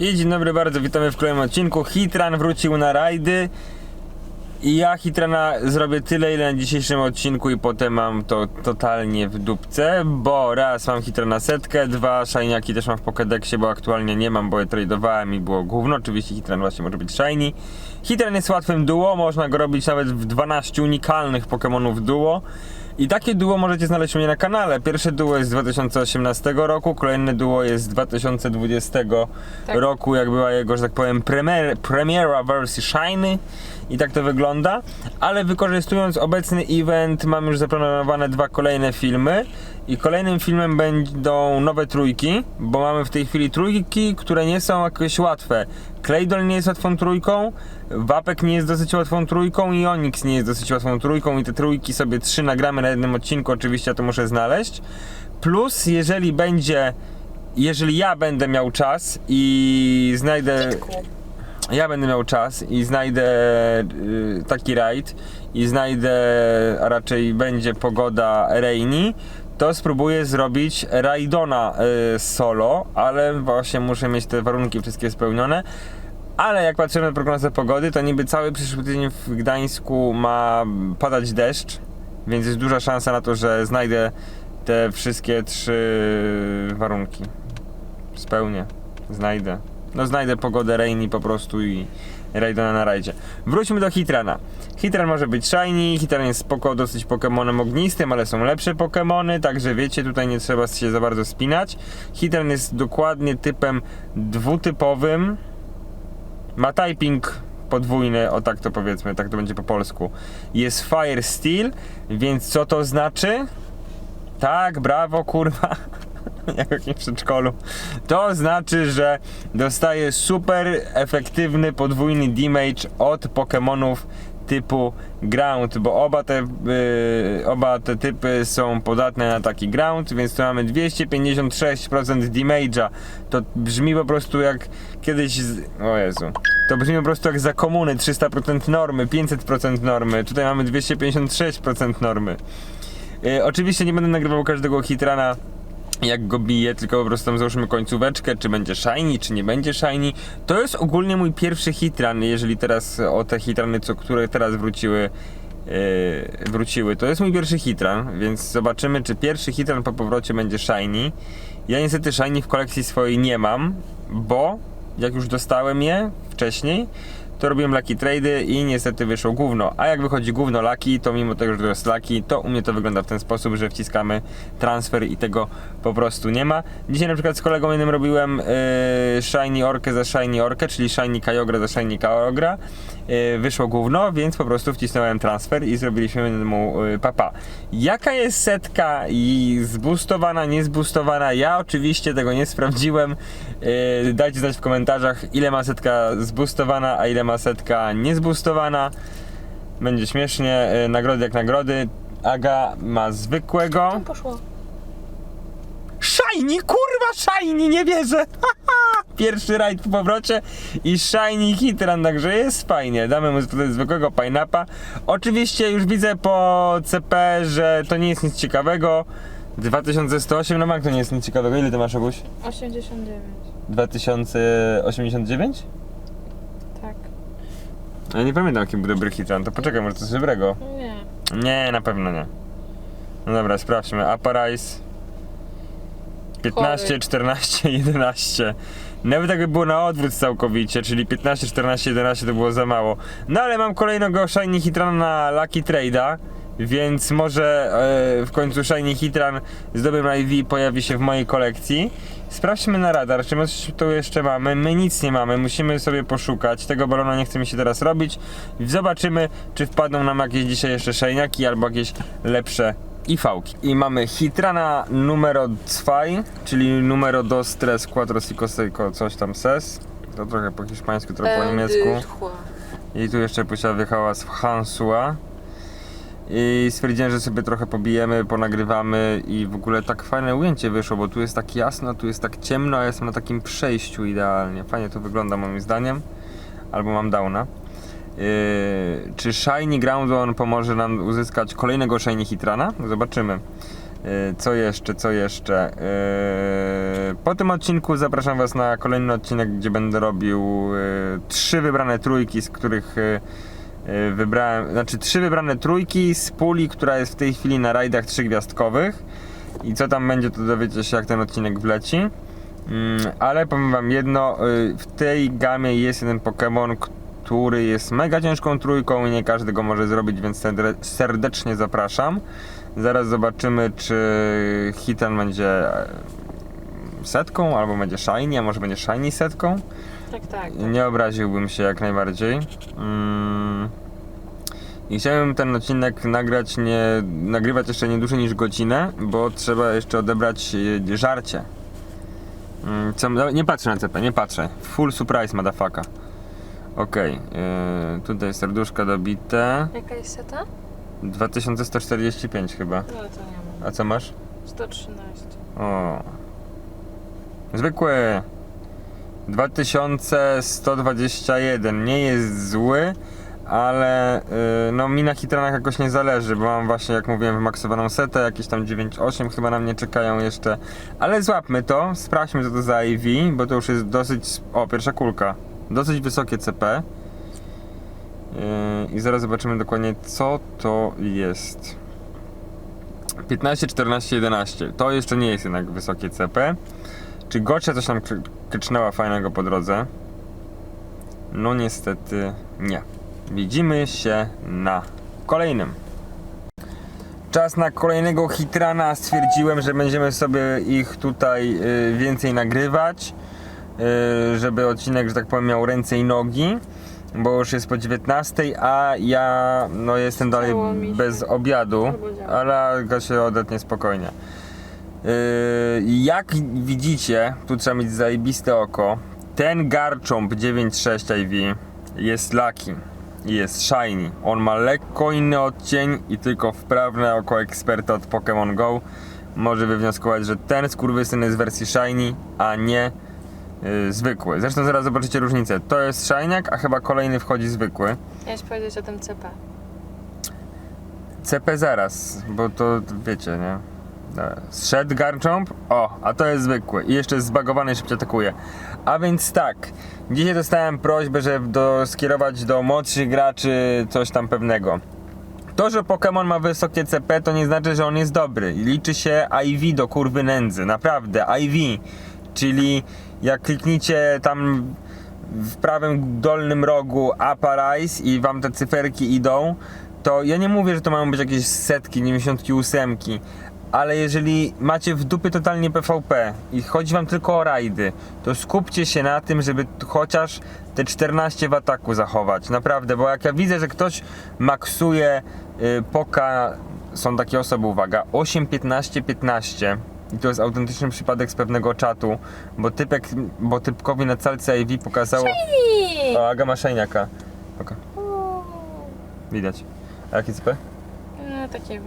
I dzień dobry bardzo, witamy w kolejnym odcinku. Hitran wrócił na rajdy. I ja Hitrana zrobię tyle, ile na dzisiejszym odcinku i potem mam to totalnie w dupce, bo raz mam Hitrana setkę, dwa Shiniaki też mam w Pokédexie, bo aktualnie nie mam, bo je tradowałem i było gówno. Oczywiście Hitran właśnie może być Shiny. Hitran jest łatwym duo, można go robić nawet w 12 unikalnych Pokémonów duo. I takie duo możecie znaleźć u mnie na kanale. Pierwsze duo jest z 2018 roku, kolejne duo jest z 2020 Tak. roku, jak była jego, że tak powiem, premier, premiera wersji Shiny. I tak to wygląda. Ale wykorzystując obecny event, mam już zaplanowane dwa kolejne filmy. I kolejnym filmem będą nowe trójki, bo mamy w tej chwili trójki, które nie są jakoś łatwe. Claydol nie jest łatwą trójką, Wapek nie jest dosyć łatwą trójką i Onyx nie jest dosyć łatwą trójką i te trójki sobie trzy nagramy na jednym odcinku, oczywiście ja to muszę znaleźć. Plus, jeżeli będzie, jeżeli ja będę miał czas i znajdę ja będę miał czas i znajdę y, taki rajd i znajdę, a raczej będzie pogoda rainy, to spróbuję zrobić rajdona y, solo, ale właśnie muszę mieć te warunki wszystkie spełnione. Ale jak patrzymy na prognozę pogody, to niby cały przyszły tydzień w Gdańsku ma padać deszcz, więc jest duża szansa na to, że znajdę te wszystkie trzy warunki. Spełnię, znajdę. No znajdę pogodę rainy po prostu i rajdona na rajdzie. Wróćmy do Hitrana. Hitran może być shiny, Hitran jest spoko, dosyć Pokemonem ognistym, ale są lepsze Pokemony, także wiecie, tutaj nie trzeba się za bardzo spinać. Hitran jest dokładnie typem dwutypowym. Ma typing podwójny, o tak to powiedzmy, tak to będzie po polsku. Jest Fire Steel, więc co to znaczy? Tak, brawo, kurwa. Jak w jakimś przedszkolu. To znaczy, że dostaje super efektywny podwójny damage od Pokemonów typu ground, bo oba te, yy, oba te typy są podatne na taki ground, więc tu mamy 256% damage'a. To brzmi po prostu jak kiedyś. Z... O Jezu. To brzmi po prostu jak za komuny 300% normy, 500% normy. Tutaj mamy 256% normy. Yy, oczywiście nie będę nagrywał każdego hitrana jak go bije, tylko po prostu tam załóżmy końcóweczkę, czy będzie shiny, czy nie będzie shiny. To jest ogólnie mój pierwszy hitran, jeżeli teraz o te hitrany, co, które teraz wróciły, yy, wróciły. To jest mój pierwszy hitran, więc zobaczymy, czy pierwszy hitran po powrocie będzie shiny. Ja niestety shiny w kolekcji swojej nie mam, bo jak już dostałem je wcześniej, to robiłem lucky trady i niestety wyszło gówno. A jak wychodzi gówno lucky, to mimo tego, że to jest lucky, to u mnie to wygląda w ten sposób, że wciskamy transfer i tego po prostu nie ma. Dzisiaj na przykład z kolegą jednym robiłem yy, shiny orkę za shiny orkę, czyli shiny kajogra za shiny kajogra. Yy, wyszło gówno, więc po prostu wcisnąłem transfer i zrobiliśmy mu yy, papa. Jaka jest setka i zboostowana, niezboostowana? Ja oczywiście tego nie sprawdziłem. Yy, dajcie znać w komentarzach, ile ma setka zboostowana, a ile ma setka niezboostowana. Będzie śmiesznie. Yy, nagrody jak nagrody. Aga ma zwykłego. Tam poszło. Shiny, kurwa, shiny, nie wierzę. Pierwszy rajd po powrocie i shiny hitran, także jest fajnie. Damy mu tutaj zwykłego pineappa. Oczywiście już widzę po CP, że to nie jest nic ciekawego. 2108, no mak to nie jest nic ciekawego. Ile ty masz, Oguś? 89. 2089? Tak. Ja nie pamiętam jaki był dobry hitran, to poczekaj, może coś dobrego. Nie. Nie, na pewno nie. No dobra, sprawdźmy. Aparize 15, Chory. 14, 11. Nawet jakby było na odwrót całkowicie, czyli 15, 14, 11 to było za mało. No ale mam kolejnego Shiny Hitrana na Lucky Trade'a, więc może e, w końcu Shiny Hitran z dobrym IV pojawi się w mojej kolekcji. Sprawdźmy na radar, czy my coś tu jeszcze mamy. My nic nie mamy, musimy sobie poszukać. Tego balona nie chce mi się teraz robić. Zobaczymy, czy wpadną nam jakieś dzisiaj jeszcze szajniaki albo jakieś lepsze i fałki. I mamy Hitrana numero 2, czyli numero dos tres cuatro cinco coś tam ses. To trochę po hiszpańsku, trochę po niemiecku. I tu jeszcze Pusia wjechała z Hansua. I stwierdziłem, że sobie trochę pobijemy, ponagrywamy i w ogóle tak fajne ujęcie wyszło, bo tu jest tak jasno, tu jest tak ciemno, a jestem na takim przejściu idealnie. Fajnie to wygląda moim zdaniem. Albo mam downa. Yy, czy Shiny Groundon pomoże nam uzyskać kolejnego Shiny Hitrana? Zobaczymy. Yy, Co jeszcze, co jeszcze? Yy, Po tym odcinku zapraszam Was na kolejny odcinek, gdzie będę robił yy, trzy wybrane trójki, z których yy, wybrałem, znaczy trzy wybrane trójki z puli, która jest w tej chwili na rajdach trzygwiazdkowych. I co tam będzie, to dowiecie się, jak ten odcinek wleci. Mm, ale powiem Wam jedno, yy, w tej gamie jest jeden Pokémon, który jest mega ciężką trójką i nie każdy go może zrobić, więc serde- serdecznie zapraszam. Zaraz zobaczymy, czy Hitan będzie e, setką, albo będzie shiny, a może będzie shiny setką. Tak, tak. Nie obraziłbym się jak najbardziej. Mm. I chciałem ten odcinek nagrać nie, nagrywać jeszcze nie dłużej niż godzinę, bo trzeba jeszcze odebrać e, żarcie. Mm, Co, no, nie patrzę na CP, nie patrzę. Full surprise, motherfucker. Okej, e, tutaj serduszka dobite. Jaka jest seta? 2145 chyba. No to nie mam. A co masz? 113. O. Zwykły. 2121. Nie jest zły, ale yy, no mi na hitranach jakoś nie zależy, bo mam właśnie, jak mówiłem, wymaksowaną setę, jakieś tam 9.8 chyba na mnie czekają jeszcze. Ale złapmy to, sprawdźmy co to za IV, bo to już jest dosyć... O, pierwsza kulka. Dosyć wysokie CP. Yy, I zaraz zobaczymy dokładnie co to jest. 15, 14, 11. To jeszcze nie jest jednak wysokie CP. Czy Gocia coś kry- krycznęła fajnego po drodze? No niestety nie. Widzimy się na kolejnym. Czas na kolejnego hitrana. Stwierdziłem, że będziemy sobie ich tutaj y, więcej nagrywać. y, żeby odcinek, że tak powiem, miał ręce i nogi. Bo już jest po 19, a ja no jestem dalej bez obiadu, ale go się odetnie spokojnie. Yy, jak widzicie, tu trzeba mieć zajebiste oko. Ten Garchomp 9.6 IV jest lucky i jest shiny. On ma lekko inny odcień i tylko wprawne oko eksperta od Pokémon Go może wywnioskować, że ten skurwysyn jest w wersji shiny, a nie yy, zwykły. Zresztą zaraz zobaczycie różnicę. To jest shiniak, a chyba kolejny wchodzi zwykły. Chciałeś powiedzieć o tym CP. CP zaraz, bo to wiecie, nie? Zszedł Garchomp, o, a to jest zwykły i jeszcze jest zbagowany szybciej atakuje. A więc tak, dzisiaj dostałem prośbę, żeby do, skierować do młodszych graczy coś tam pewnego. To, że Pokémon ma wysokie CP, to nie znaczy, że on jest dobry. Liczy się IV do kurwy nędzy, naprawdę, IV. Czyli jak klikniecie tam w prawym dolnym rogu Apparize i wam te cyferki idą, to ja nie mówię, że to mają być jakieś setki, 98, ale jeżeli macie w dupie totalnie PvP i chodzi wam tylko o rajdy, to skupcie się na tym, żeby chociaż te 14 w ataku zachować. Naprawdę, bo jak ja widzę, że ktoś maksuje y, poka, są takie osoby, uwaga, 8, 15, 15. I to jest autentyczny przypadek z pewnego czatu, bo typek, bo typkowi na calce IV pokazało... O, Aga ma szejniaka. Oka, widać. A jaki CP? No takie...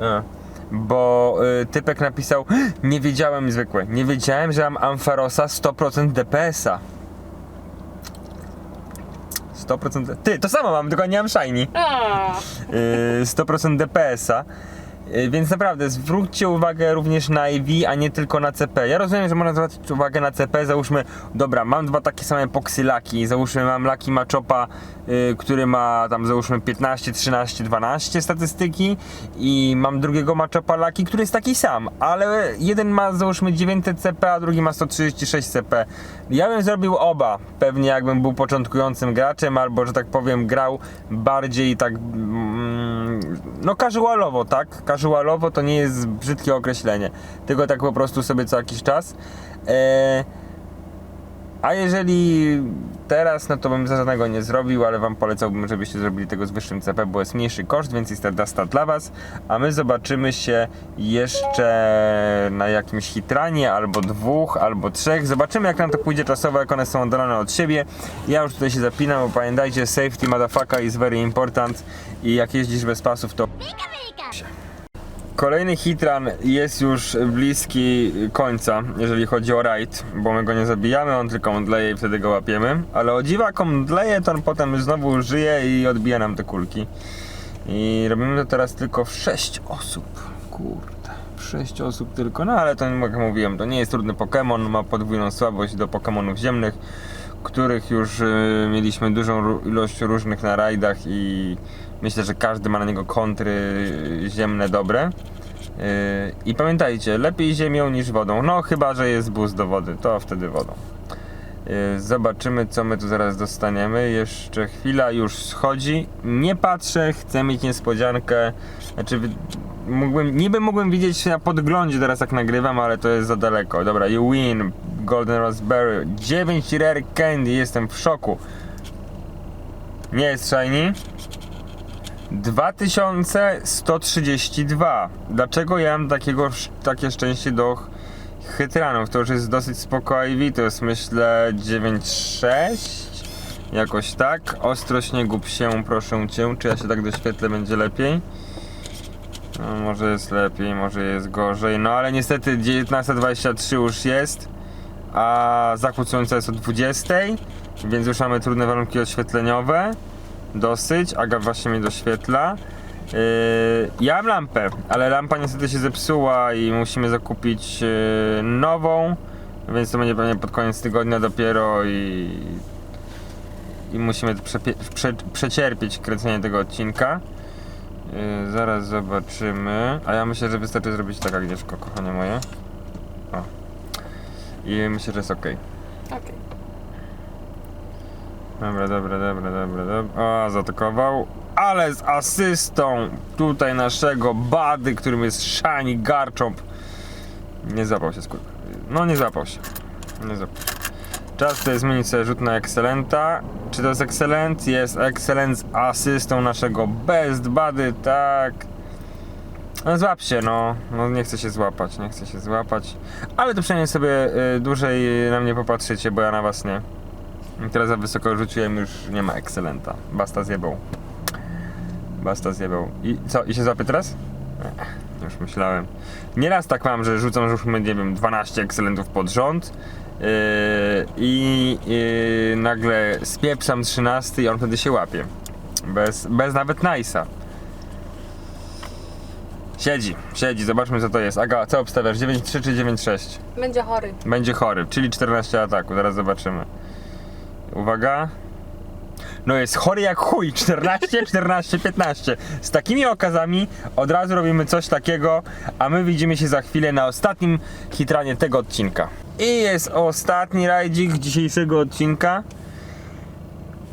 A. Bo y, typek napisał Nie wiedziałem zwykłe, nie wiedziałem, że mam Ampharosa 100% DPS-a 100% Ty, to samo mam, tylko nie mam shiny. A, y, 100% DPS-a Więc naprawdę zwróćcie uwagę również na IV, a nie tylko na CP. Ja rozumiem, że można zwrócić uwagę na CP. Załóżmy, dobra, mam dwa takie same poksylaki. Załóżmy, mam Laki Machopa, y, który ma tam załóżmy 15, 13, 12 statystyki i mam drugiego Machopa Laki, który jest taki sam, ale jeden ma załóżmy 900 CP, a drugi ma 136 CP. Ja bym zrobił oba, pewnie jakbym był początkującym graczem, albo że tak powiem grał bardziej tak mm, no casualowo, tak? Casualowo to nie jest brzydkie określenie, tylko tak po prostu sobie co jakiś czas. E, a jeżeli teraz, no to bym za żadnego nie zrobił, ale wam polecałbym, żebyście zrobili tego z wyższym CP, bo jest mniejszy koszt, więc jest to stat dla was. A my zobaczymy się jeszcze na jakimś hitranie, albo dwóch, albo trzech. Zobaczymy jak nam to pójdzie czasowo, jak one są oddalone od siebie. Ja już tutaj się zapinam, bo pamiętajcie, safety motherfucker is very important i jak jeździsz bez pasów, to Kolejny hitran jest już bliski końca, jeżeli chodzi o raid, bo my go nie zabijamy, on tylko mdleje i wtedy go łapiemy. Ale o dziwa, jak on mdleje, to on potem znowu żyje i odbija nam te kulki. I robimy to teraz tylko w 6 osób. Kurde. W 6 osób tylko, no ale to jak mówiłem, to nie jest trudny Pokémon, ma podwójną słabość do Pokémonów ziemnych, których już y, mieliśmy dużą ilość różnych na rajdach i myślę, że każdy ma na niego kontry y, ziemne dobre. Yy, I pamiętajcie, lepiej ziemią niż wodą. No chyba, że jest boost do wody, to wtedy wodą. Yy, Zobaczymy, co my tu zaraz dostaniemy. Jeszcze chwila już schodzi. Nie patrzę, chcę mieć niespodziankę. Znaczy, mógłbym, niby mógłbym widzieć na podglądzie teraz jak nagrywam, ale to jest za daleko. Dobra, you win. Golden Raspberry. 9 rare candy, jestem w szoku. Nie jest shiny. 2132. Dlaczego ja mam takiego, takie szczęście do ch- chytranów? To już jest dosyć spoko IV, to jest myślę 9,6 Jakoś tak. Ostro śniegu psie, proszę cię. Czy ja się tak doświetlę, będzie lepiej? No, może jest lepiej, może jest gorzej. No ale niestety 19.23 już jest. A słońca jest o 20, więc już mamy trudne warunki oświetleniowe dosyć. Aga właśnie mnie doświetla. Yy, ja mam lampę, ale lampa niestety się zepsuła i musimy zakupić yy, nową, więc to będzie pewnie pod koniec tygodnia dopiero i, i musimy przepie- prze, przecierpieć kręcenie tego odcinka. Yy, zaraz zobaczymy. A ja myślę, że wystarczy zrobić tak, Agnieszko, kochanie moje. I myślę, że jest ok. Okej. Dobra, dobra, dobra, dobra, dobra. O, zaatakował. Ale z asystą tutaj naszego Bady, którym jest Shani Garchomp. Nie zapał się skurwa. No nie zapał się. Nie zapał się. Czas tutaj zmienić sobie rzut na Excelenta. Czy to jest Excellent? Jest Excellent z asystą naszego Best Bady, tak. No złap się, no. No nie chcę się złapać, nie chcę się złapać. Ale to przynajmniej sobie y, dłużej na mnie popatrzycie, bo ja na was nie. I Teraz za wysoko rzuciłem, już nie ma Excelenta. Basta zjebał. Basta zjebał. I co, i się złapie teraz? Nie, już myślałem. Nieraz tak mam, że rzucam, już mamy, nie wiem, 12 Excellentów pod rząd. Yy, I yy, nagle spieprzam 13 i on wtedy się łapie. Bez, bez nawet Nice'a. Siedzi, siedzi, zobaczmy co to jest. Aga, co obstawiasz? 9-3 czy 9-6? Będzie chory. Będzie chory, czyli 14 ataku, zaraz zobaczymy. Uwaga. No jest chory jak chuj, 14, 14, 15. Z takimi okazami od razu robimy coś takiego, a my widzimy się za chwilę na ostatnim hitranie tego odcinka. I jest ostatni rajdzik dzisiejszego odcinka.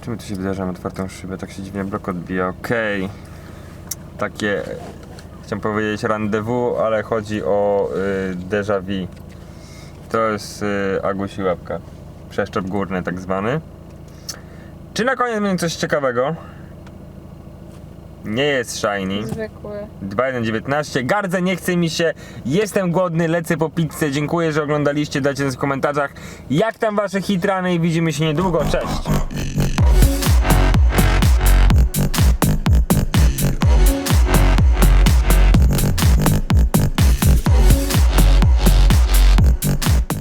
Czemu tu się wydarza? Mam otwartą szybę, tak się dziwnie blok odbija, okej. Takie, chciałem powiedzieć rendezvous, ale chodzi o y, déjà vu. To jest y, Agusi łapka. Przeszczep górny tak zwany. Czy na koniec będzie coś ciekawego? Nie jest shiny. Zwykły. 2.1.19. Gardzę, nie chce mi się. Jestem głodny, lecę po pizzę. Dziękuję, że oglądaliście. Dajcie w komentarzach, jak tam wasze hitrany i widzimy się niedługo. Cześć!